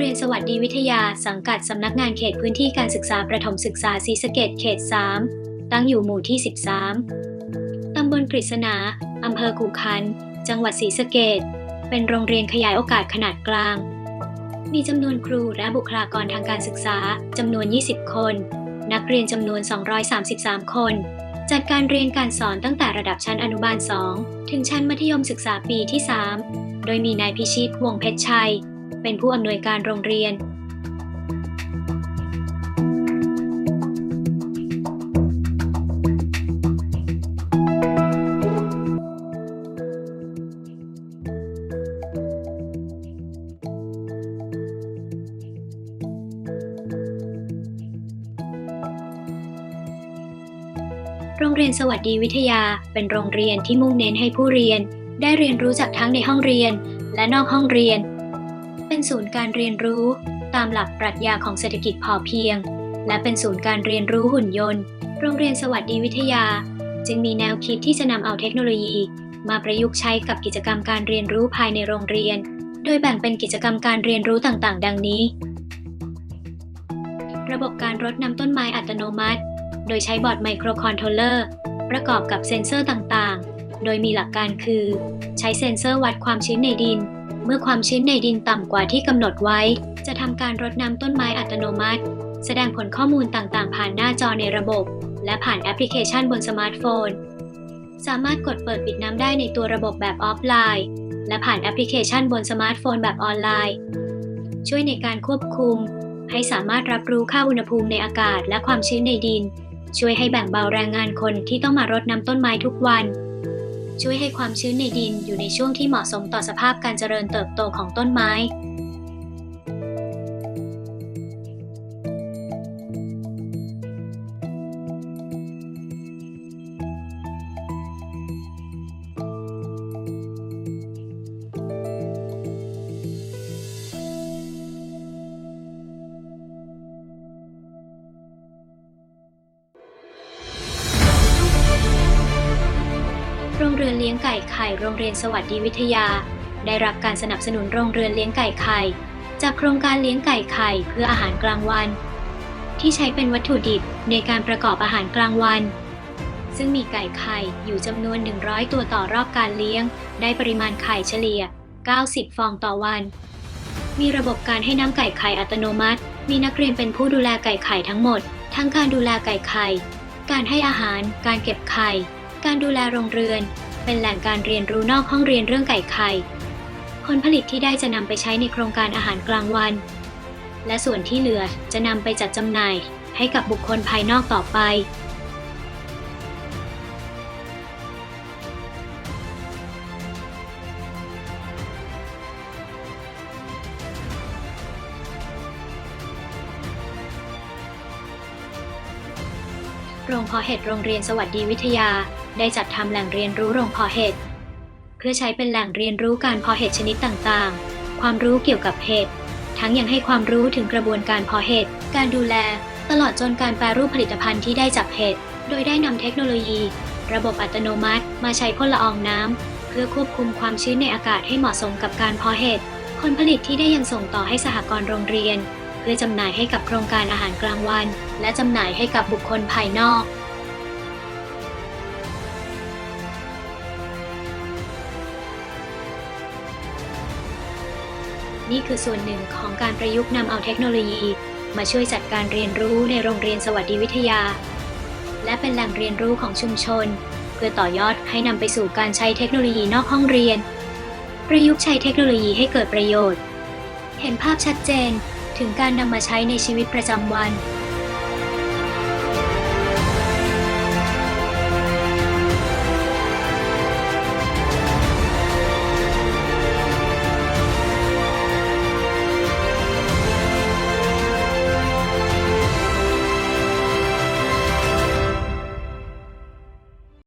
โรงเรียนสวัสดีวิทยาสังกัดสำนักงานเขตพื้นที่การศึกษาประถมศึกษาศรีสะเกดเขต 3 ตั้งอยู่หมู่ที่ 13 ตำบลกฤษณาอำเภอกูคัน จังหวัดศรีสะเกดเป็นโรงเรียนขยายโอกาสขนาดกลาง มีจำนวนครูและบุคลากรทางการศึกษาจำนวน 20 คน นักเรียนจำนวน 233 คน จัดการเรียนการสอนตั้งแต่ระดับชั้นอนุบาล 2 ถึงชั้นมัธยมศึกษาปีที่ 3 โดยมีนายพิชิตวงเพชรชัย เป็นผู้อำนวยการโรงเรียน โรงเรียนสวัสดีวิทยาเป็นโรงเรียนที่มุ่งเน้นให้ผู้เรียนได้เรียนรู้จากทั้งในห้องเรียนและนอกห้องเรียน เป็นศูนย์การเรียนรู้ ตามหลักปรัชญาของเศรษฐกิจพอเพียง และเป็นศูนย์การเรียนรู้หุ่นยนต์ โรงเรียนสวัสดีวิทยา จึงมีแนวคิดที่จะนำเอาเทคโนโลยี มาประยุกต์ใช้กับกิจกรรมการเรียนรู้ภายในโรงเรียน โดยแบ่งเป็นกิจกรรมการเรียนรู้ต่างๆ ดังนี้ ระบบการรดน้ำต้นไม้อัตโนมัติ โดยใช้บอร์ดไมโครคอนโทรลเลอร์ประกอบกับเซ็นเซอร์ต่างๆ โดยมีหลักการคือ ใช้เซ็นเซอร์วัดความชื้นในดิน เมื่อความชื้นในดินต่ำกว่าที่กำหนดไว้ จะทำการรดน้ำต้นไม้อัตโนมัติ แสดงผลข้อมูลต่างๆ ผ่านหน้าจอในระบบ และผ่านแอปพลิเคชันบนสมาร์ทโฟน สามารถกดเปิดปิดน้ำได้ในตัวระบบแบบออฟไลน์ และผ่านแอปพลิเคชันบนสมาร์ทโฟนแบบออนไลน์ ช่วยในการควบคุม ให้สามารถรับรู้ค่าอุณหภูมิในอากาศและความชื้นในดิน ช่วยให้แบ่งเบาแรงงานคนที่ต้องมารดน้ำต้นไม้ทุกวัน ช่วยให้ความชื้นในดินอยู่ในช่วงที่เหมาะสมต่อสภาพการเจริญเติบโตของต้นไม้ โรงเรือนเลี้ยงไก่ไข่ โรงเรียนสวัสดีวิทยา ได้รับการสนับสนุนโรงเรือนเลี้ยงไก่ไข่ จากโครงการเลี้ยงไก่ไข่เพื่ออาหารกลางวัน ที่ใช้เป็นวัตถุดิบในการประกอบอาหารกลางวัน ซึ่งมีไก่ไข่อยู่จำนวน 100 ตัวต่อรอบการเลี้ยง ได้ปริมาณไข่เฉลี่ย 90 ฟองต่อวัน มีระบบการให้น้ำไก่ไข่อัตโนมัติ มีนักเรียนเป็นผู้ดูแลไก่ไข่ทั้งหมด ทั้งการดูแลไก่ไข่ การให้อาหาร การเก็บไข่ การดูแลโรงเรือน เป็นแหล่งการเรียนรู้นอกห้องเรียนเรื่องไก่ไข่ ผลผลิตที่ได้จะนำไปใช้ในโครงการอาหารกลางวัน และส่วนที่เหลือจะนำไปจัดจำหน่ายให้กับบุคคลภายนอกต่อไป โรงเพาะเห็ดโรงเรียนสวัสดีวิทยา ได้จัดทำแหล่งเรียนรู้โรงเพาะเห็ดเพื่อใช้เป็นแหล่งเรียนรู้การเพาะเห็ดชนิดต่างๆ ความรู้เกี่ยวกับเห็ด ทั้งยังให้ความรู้ถึงกระบวนการเพาะเห็ด การดูแล ตลอดจนการแปรรูปผลิตภัณฑ์ที่ได้จากเห็ด โดยได้นำเทคโนโลยี ระบบอัตโนมัติ มาใช้พ่นละอองน้ำเพื่อควบคุมความชื้นในอากาศให้เหมาะสมกับการเพาะเห็ด ผลผลิตที่ได้ยังส่งต่อให้สหกรณ์โรงเรียน เพื่อจำหน่ายให้กับโครงการอาหารกลางวัน และจำหน่ายให้กับบุคคลภายนอกนี่คือส่วนหนึ่งของการประยุกต์นำเอาเทคโนโลยี มาช่วยจัดการเรียนรู้ในโรงเรียนสวัสดิวิทยา และเป็นแหล่งเรียนรู้ของชุมชน เพื่อต่อยอดให้นำไปสู่การใช้เทคโนโลยีนอกห้องเรียน ประยุกต์ใช้เทคโนโลยีให้เกิดประโยชน์ เห็นภาพชัดเจน ถึงการนำมาใช้ในชีวิตประจำวัน